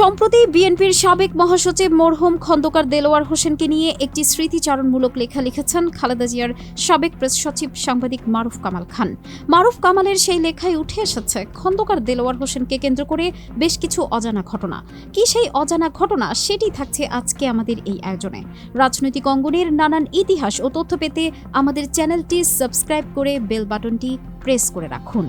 সম্প্রতি বিএনপির সাবেক মহাসচিব মরহুম খন্দকার দেলোয়ার হোসেনকে নিয়ে একটি স্মৃতিচারণমূলক লেখা লিখেছেন খালেদা জিয়ার সাবেক প্রেস সচিব সাংবাদিক মারুফ কামাল খান। মারুফ কামালের সেই লেখায় উঠে এসেছে, খন্দকার দেলোয়ার হোসেনকে কেন্দ্র করে বেশ কিছু অজানা ঘটনা। কি সেই অজানা ঘটনা সেটি থাকছে আজকে আমাদের এই আয়োজনে। রাজনৈতিক অঙ্গনের নানান ইতিহাস ও তথ্য পেতে আমাদের চ্যানেলটি সাবস্ক্রাইব করে বেল বাটনটি প্রেস করে রাখুন।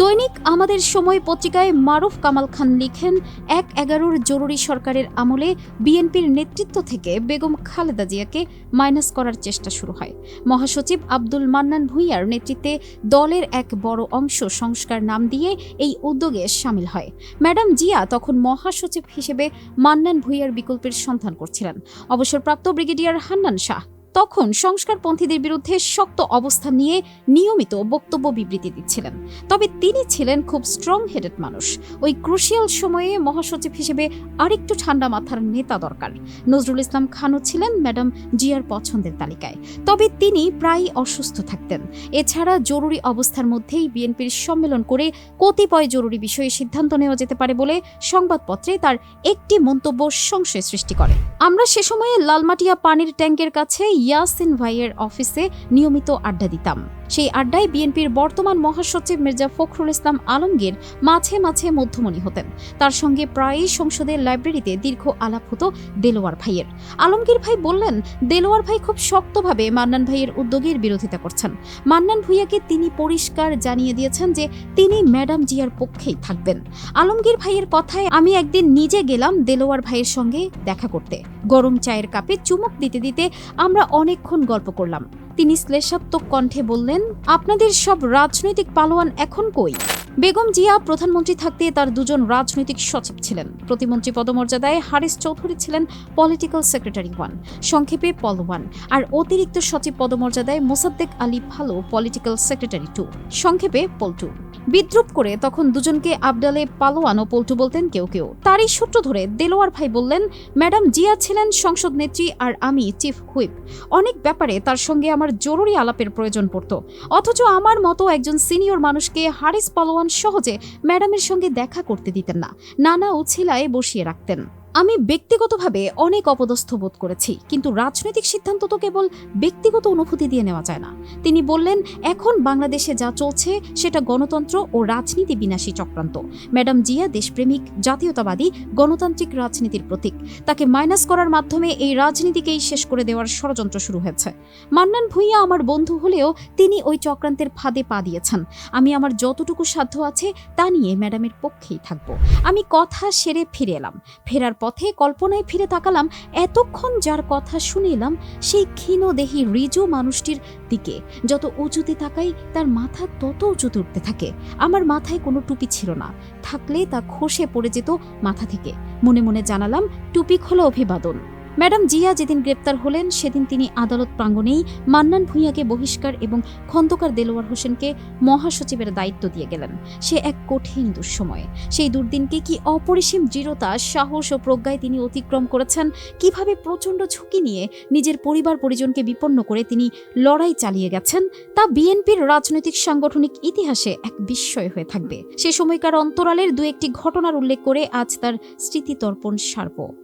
দৈনিক আমাদের সময় পত্রিকায় মারুফ কামাল খান লিখেন, এক এগারোর জরুরি সরকারের আমলে বিএনপির নেতৃত্ব থেকে বেগম খালেদা জিয়াকে মাইনাস করার চেষ্টা শুরু হয়। মহাসচিব আব্দুল মান্নান ভূঁইয়ার নেতৃত্বে দলের এক বড় অংশ সংস্কার নাম দিয়ে এই উদ্যোগে সামিল হয়। ম্যাডাম জিয়া তখন মহাসচিব হিসেবে মান্নান ভূঁইয়ার বিকল্পের সন্ধান করছিলেন। অবসরপ্রাপ্ত ব্রিগেডিয়ার হান্নান শাহ তখন সংস্কারপন্থীদের বিরুদ্ধে শক্ত অবস্থান নিয়ে নিয়মিত বক্তব্য বিবৃতি দিচ্ছিলেন। তবে তিনি ছিলেন খুব স্ট্রং হেডেড মানুষ। ওই ক্রুশিয়াল সময়ে মহাসচিব হিসেবে আরেকটু ঠান্ডা মাথার নেতা দরকার। নজরুল ইসলাম খানও ছিলেন ম্যাডাম জিয়ার পছন্দের তালিকায়। তবে তিনি প্রায়ই অসুস্থ থাকতেন। এছাড়া জরুরি অবস্থার মধ্যেই বিএনপির সম্মেলন করে কতিপয় জরুরি বিষয়ে সিদ্ধান্ত নেওয়া যেতে পারে বলে সংবাদপত্রে তার একটি মন্তব্য সংশয় সৃষ্টি করে। আমরা সে সময়ে লালমাটিয়া পানির ট্যাঙ্কের কাছে ইয়াসিন ভাইয়ের অফিসে নিয়মিত আড্ডা দিতাম। সেই আড্ডায় বিএনপির বর্তমান মহাসচিব মির্জা ফখরুল ইসলাম আলমগীর মাঝে মাঝে মধ্যমণি হতেন। তার সঙ্গে প্রায়ই সংসদের লাইব্রেরিতে দীর্ঘ আলাপ হতো দেলোয়ার ভাইয়ের। আলমগীর ভাই বললেন, দেলোয়ার ভাই খুব শক্তভাবে মান্নান ভাইয়ের উদ্যোগের বিরোধিতা করছেন। মান্নান ভূঁইয়াকে তিনি পরিষ্কার জানিয়ে দিয়েছেন যে, তিনি ম্যাডাম জিয়ার পক্ষেই থাকবেন। আলমগীর ভাইয়ের কথায়, আমি একদিন নিজে গেলাম দেলোয়ার ভাইয়ের সঙ্গে দেখা করতে। গরম চায়ের কাপে চুমুক দিতে দিতে আমরা অনেকক্ষণ গল্প করলাম। তিনি শ্লেষাত্মক কণ্ঠে বললেন আপনাদের সব রাজনৈতিক পালোয়ান এখন কই? বেগম জিয়া প্রধানমন্ত্রী থাকতে তার দুজন রাজনৈতিক সচিব ছিলেন। প্রতিমন্ত্রী পদমর্যাদায় হারিস চৌধুরী ছিলেন পলিটিক্যাল সেক্রেটারি ওয়ান সংক্ষেপে পল ওয়ান আর অতিরিক্ত সচিব পদমর্যাদায় মোসাদ্দেক আলী ভালো পলিটিক্যাল সেক্রেটারি টু সংক্ষেপে পল টু বিদ্রুপ করে তখন দুজনকে আবডালে পালোয়ান ও পল্টু বলতেন কেউ কেউ। তারই সূত্র ধরে দেলোয়ার ভাই বললেন, ম্যাডাম জিয়া ছিলেন সংসদ নেত্রী আর আমি চিফ হুইপ অনেক ব্যাপারে তার সঙ্গে আমার জরুরি আলাপের প্রয়োজন পড়তো। অথচ আমার মতো একজন সিনিয়র মানুষকে হারিস পালোয়ান সহজে ম্যাডামের সঙ্গে দেখা করতে দিতেন না। নানা উছিলায় বসিয়ে রাখতেন। আমি ব্যক্তিগতভাবে অনেক অপদস্থ বোধ করেছি, কিন্তু রাজনৈতিক সিদ্ধান্ত তো কেবল ব্যক্তিগত অনুভূতি দিয়ে নেওয়া যায় না। তিনি বললেন, এখন বাংলাদেশে যা চলছে সেটা গণতন্ত্র ও রাজনীতি বিনাশী চক্রান্ত। ম্যাডাম জিয়া দেশপ্রেমিক, জাতীয়তাবাদী, গণতান্ত্রিক রাজনীতির প্রতীক। তাকে মাইনাস করার মাধ্যমে এই রাজনীতিকেই শেষ করে দেওয়ার ষড়যন্ত্র শুরু হয়েছে। মান্নান ভূঁইয়া আমার বন্ধু হলেও তিনি ওই চক্রান্তের ফাঁদে পা দিয়েছেন। আমি আমার যতটুকু সাধ্য আছে তা নিয়ে ম্যাডামের পক্ষেই থাকব। আমি কথা সেরে ফিরে এলাম। ফেরার পথে কল্পনায় ফিরে তাকালাম, এতক্ষণ যার কথা শুনিলাম সেই ক্ষীণদেহী রিজো মানুষটির দিকে। যত উঁচুতে তাকাই, তার মাথা তত উঁচুতে উঠতে থাকে। আমার মাথায় কোনো টুপি ছিল না। থাকলে তা খসে পড়ে যেত মাথা থেকে। মনে মনে জানালাম, টুপি খোলা অভিবাদন। ম্যাডাম জিয়া যেদিন গ্রেপ্তার হলেন, সেদিন তিনি আদালত প্রাঙ্গণেই মান্নান ভূঁইয়াকে বহিষ্কার এবং খন্দকার দেলোয়ার হোসেনকে মহাসচিবের দায়িত্ব দিয়ে গেলেন। সে এক কঠিন দুঃসময়। সেই দুর্দিনকে কি অপরিসীম দৃঢ়তা, সাহস ও প্রজ্ঞায় তিনি অতিক্রম করেছেন? কীভাবে প্রচণ্ড ঝুঁকি নিয়ে নিজের পরিবার পরিজনকে বিপন্ন করে তিনি লড়াই চালিয়ে গেছেন, তা বিএনপির রাজনৈতিক সাংগঠনিক ইতিহাসে এক বিস্ময় হয়ে থাকবে। সে সময়কার অন্তরালের দু একটি ঘটনার উল্লেখ করে আজ তার স্মৃতিতর্পণ সারব।